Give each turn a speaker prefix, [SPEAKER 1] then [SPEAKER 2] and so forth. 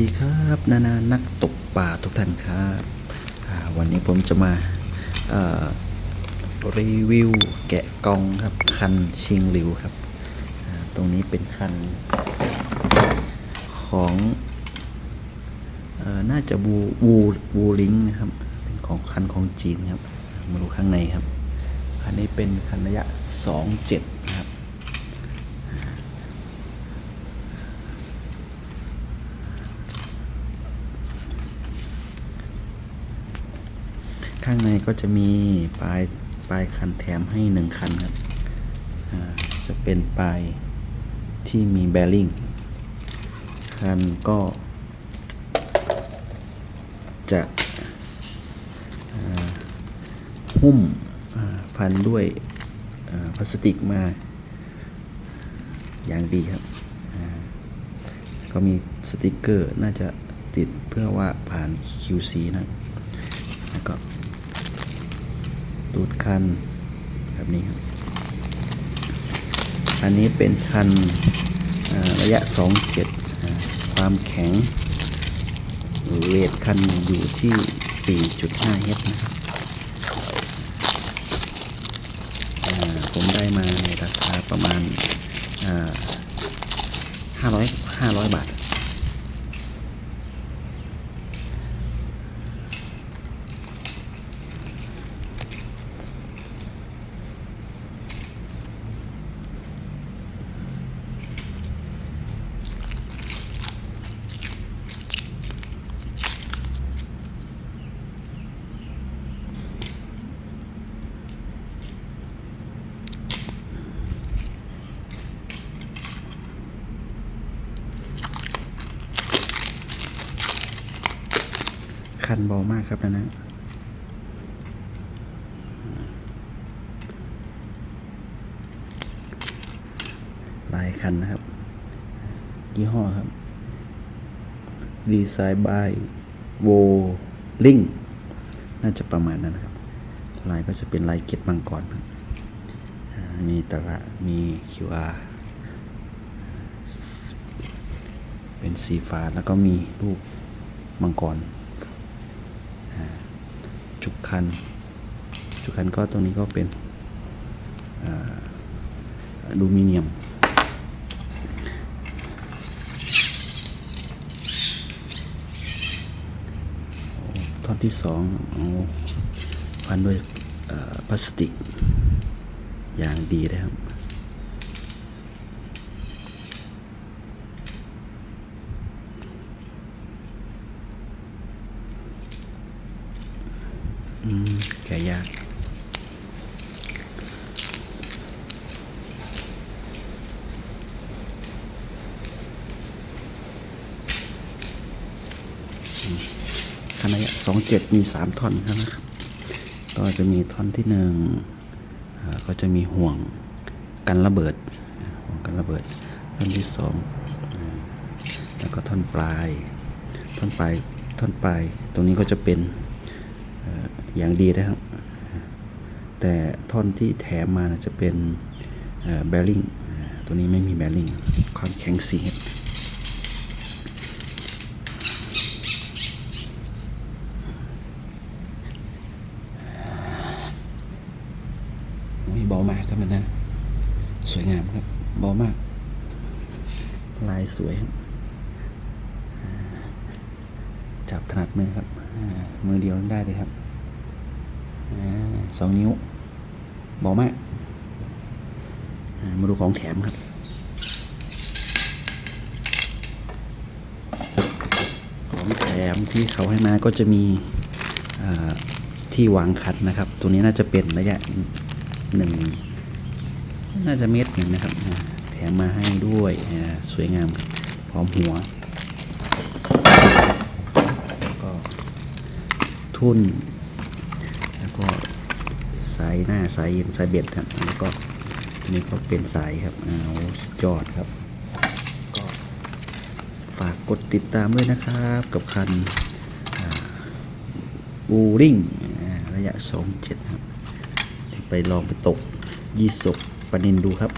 [SPEAKER 1] ดีครับนานานักตกป่าทุกท่านครับวันนี้ผมจะมารีวิวแกะกองครับ คันชิงหลิวครับ ตรงนี้เป็นคันของอน่าจะบูบูบูลิงนะครับเป็นของคันของจีนครับ มาดูข้างในครับ คันนี้เป็นคันระยะ 27 นะครับ ข้างในก็จะมีปลายปลายคันแถมให้หนึ่งคันครับจะเป็นปลายที่มีแบริ่งคันก็จะหุ้มพันด้วยพลาสติกมาอย่างดีครับ ก็มีสติกเกอร์น่าจะติดเพื่อว่าผ่าน QC นะแล้วก็ ตูดคันแบบนี้ครับ อันนี้เป็นคันระยะ 27 ความแข็งเวทคันอยู่ที่ 4.5 เฮดนะครับผมได้มาในราคาประมาณ 500 500 บาท คันเบามากครับนะนะลายคันนะครับ ยี่ห้อครับ ดีไซน์บายโวลิงน่าจะประมาณนั้นครับ ลายก็จะเป็นลายเก็ดมังกรครับอ่ามีตระมี QR เป็นสีฟ้าแล้วก็มีรูปมังกร จุกคัน จุกคันก็ตรงนี้ก็เป็นอลูมิเนียมท่อนที่สองเอาพันด้วยพลาสติกอย่างดีเลยครับ อืมแกะยาก ขนาดสองเจ็ดมีสามท่อนครับ ก็จะมีท่อนที่หนึ่งก็จะมีห่วงกันระเบิด ห่วงกันระเบิด ท่อนที่สองแล้วก็ท่อนปลาย ท่อนปลาย ท่อนปลาย ตรงนี้ก็จะเป็น อย่างดีนะครับ แต่ท่อนที่แถมมานะจะเป็นแบริ่งตัวนี้ไม่มีแบริ่งความแข็งสีครับมีเบามากครับมันนะ สวยงามครับเบามาก ลายสวยครับอ่า จับถนัดมือครับ มือเดียวได้เลยครับอสองนิ้วเบามากมาดูของแถมครับ ของแถมที่เขาให้มาก็จะมีที่วางคัดนะครับ ตัวนี้น่าจะเป็นระยะหนึ่งน่าจะเม็ดหนึ่งนะครับ แถมมาให้ด้วยสวยงามพร้อมหัว ก็ ทุ่น แล้วก็สายหน้าสายเย็นสายเบ็ดครับ แล้วก็อันนี้ก็เป็นสายครับอ้าวสุดยอดครับ ก็ฝากกดติดตามด้วยนะครับ กับคันบูริงระยะ 27 ครับ ไปลองไปตกยี่สกปนินดูครับ